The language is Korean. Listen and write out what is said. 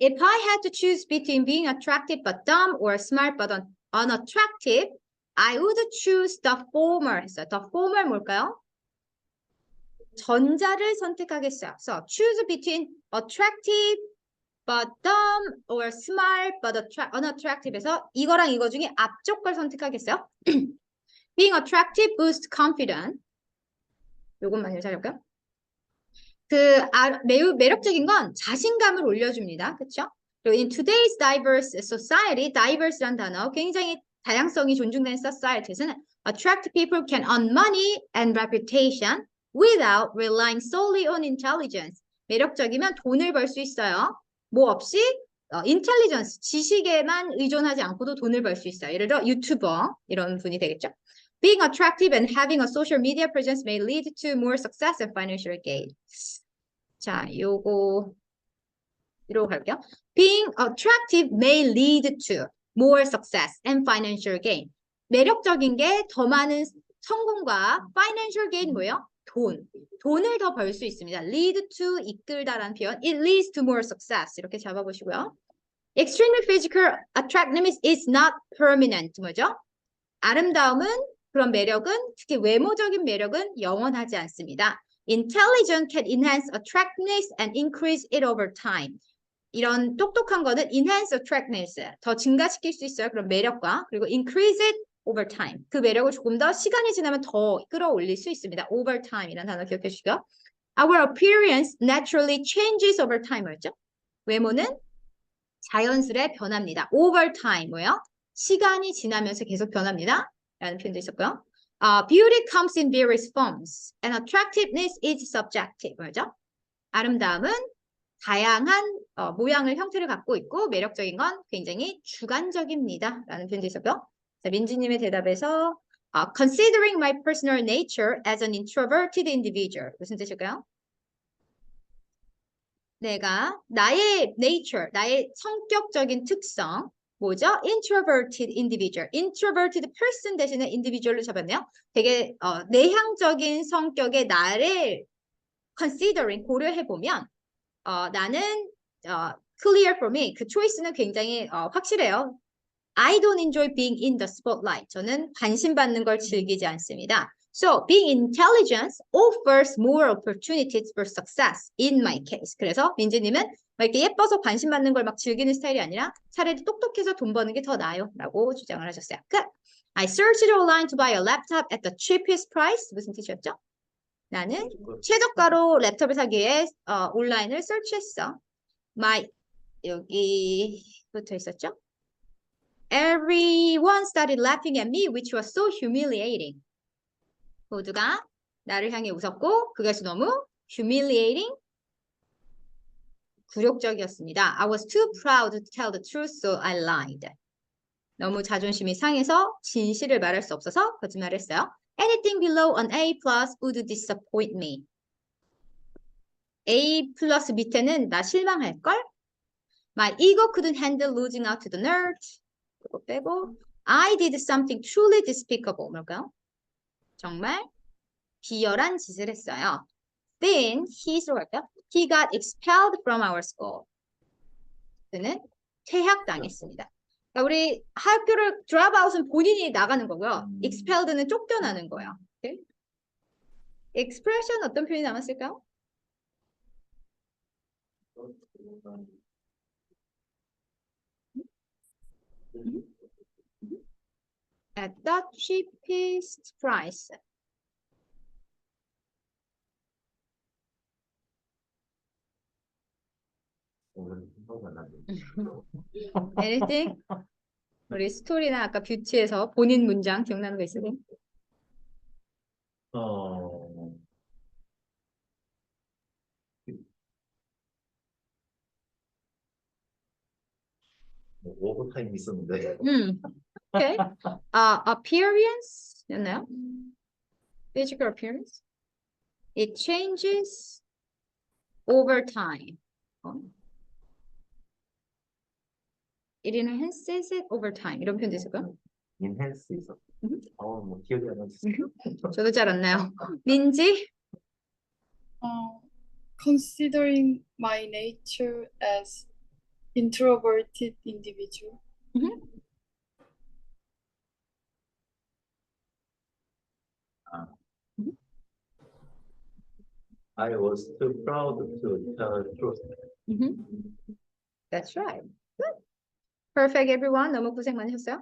If I had to choose between being attractive but dumb or smart but un- unattractive, I would choose the former 했어요. The former 뭘까요? 전자를 선택하겠어요. So choose between attractive but dumb or smart but attra- unattractive에서 이거랑 이거 중에 앞쪽 걸 선택하겠어요. Being attractive boosts confidence. 요것만 찾아볼까요? 그 아, 매우 매력적인 건 자신감을 올려줍니다. 그렇죠? 그리고 in today's diverse society, diverse란 단어 굉장히 다양성이 존중되는 societies는 attract people can earn money and reputation without relying solely on intelligence. 매력적이면 돈을 벌 수 있어요. 뭐 없이 어, intelligence, 지식에만 의존하지 않고도 돈을 벌 수 있어요. 예를 들어 유튜버 이런 분이 되겠죠. Being attractive and having a social media presence may lead to more success and financial gain. 자, 요거 이러고 갈게요. Being attractive may lead to more success and financial gain. 매력적인 게 더 많은 성공과 financial gain 뭐예요? 돈. 돈을 더 벌 수 있습니다. lead to 이끌다라는 표현. It leads to more success. 이렇게 잡아보시고요. Extremely physical attractiveness is not permanent. 뭐죠? 아름다움은 그런 매력은 특히 외모적인 매력은 영원하지 않습니다. Intelligence can enhance attractiveness and increase it over time. 이런 똑똑한 거는 enhance attractiveness 더 증가시킬 수 있어요. 그런 매력과 그리고 increase it over time. 그 매력을 조금 더 시간이 지나면 더 끌어올릴 수 있습니다. over time이라는 단어 기억해 주시고요. Our appearance naturally changes over time. 뭐였죠? 외모는 자연스레 변합니다. over time 뭐예요? 시간이 지나면서 계속 변합니다. 라는 표현도 있었고요. 아, beauty comes in various forms and attractiveness is subjective. 뭐죠? 아름다움은 다양한 어, 모양을 형태를 갖고 있고 매력적인 건 굉장히 주관적입니다. 라는 표현도 있었고요. 자, 민지님의 대답에서 아, considering my personal nature as an introverted individual 무슨 뜻일까요? 내가 나의 nature, 나의 성격적인 특성 뭐죠? introverted individual. introverted person 대신에 individual로 잡았네요. 되게 어, 내향적인 성격의 나를 considering 고려해 보면 어, 나는 어, clear for me 그 초이스는 굉장히 어, 확실해요. I don't enjoy being in the spotlight. 저는 관심 받는 걸 즐기지 않습니다. So being intelligent offers more opportunities for success in my case. 그래서 민지님은 막 이렇게 예뻐서 관심 받는 걸 막 즐기는 스타일이 아니라 차라리 똑똑해서 돈 버는 게 더 나아요. 라고 주장을 하셨어요. 끝. I searched online to buy a laptop at the cheapest price. 무슨 뜻이었죠? 나는 최저가로 랩탑을 사기 위해 어, 온라인을 설치했어. My 여기 붙어 있었죠? Everyone started laughing at me, which was so humiliating. 모두가 나를 향해 웃었고 그것이 너무 humiliating, 굴욕적이었습니다. I was too proud to tell the truth, so I lied. 너무 자존심이 상해서 진실을 말할 수 없어서 거짓말했어요. Anything below an A plus would disappoint me. A 플러스 밑에는 나 실망할걸? My ego couldn't handle losing out to the nerd. 그거 빼고 I did something truly despicable. 뭘까요? 정말 비열한 짓을 했어요. Then he's로 갈까요? He got expelled from our school. 그는 퇴학당했습니다. 그러니까 우리 학교를 drop out은 본인이 나가는 거고요. expelled는 쫓겨나는 거예요. 오케이? expression 어떤 표현이 남았을까요? At the cheapest price. Anything? 우리 스토리나 아까 뷰티에서 본인 문장 기억나는 거 있으세요? 어, 뭐 오버타임 있었는데 음. 오케이. 아, appearance였나요? Physical appearance. It changes over time. 어? It enhances it over time. 이런 표현도 있을까요? 인헬스 있었. 음. 어, 뭐 기억이 안 나지. 저도 잘 안 나요. 민지? Uh, considering my nature as introverted individual. I was too proud to tell the truth. Mhm. That's right. Good. Perfect, everyone. 너무 고생 많으셨어요.